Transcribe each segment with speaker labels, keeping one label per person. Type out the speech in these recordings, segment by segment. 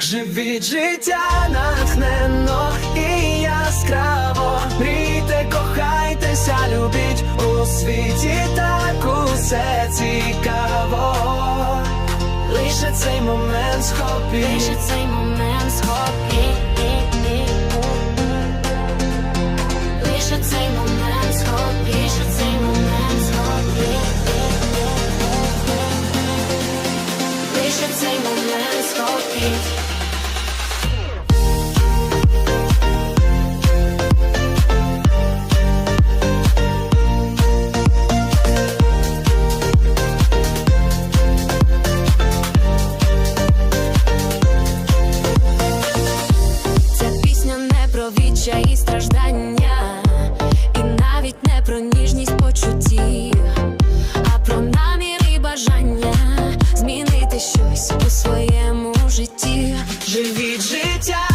Speaker 1: Живіть життя натхненно і яскраво, мрійте, кохайтеся, любіть у світі так усе цікаво. Лише цей момент схопіть.
Speaker 2: Лише цей момент про і страждання, і навіть не про ніжність почуттів, а про намір і бажання змінити щось у своєму житті.
Speaker 1: Живіть життя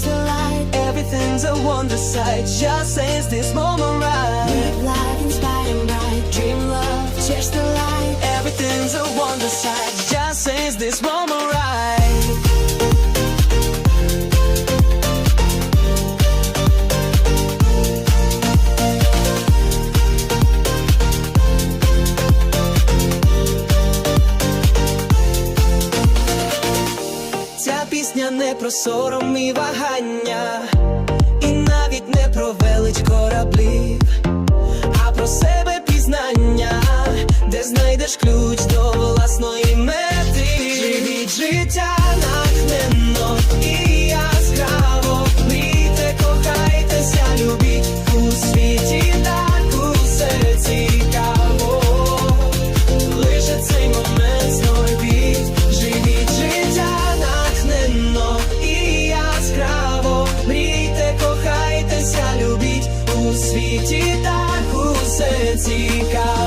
Speaker 2: cherish the light.
Speaker 1: Everything's a wonder sight, just since this moment right.
Speaker 2: Live life inspired and bright, dream love, cherish the light.
Speaker 1: Everything's a wonder sight, just since this moment right. Пісня не про сором і вагання, і навіть не про велич кораблів, а про себе пізнання, де знайдеш ключ до власної мети. Живіть життя світі так усе цікаво.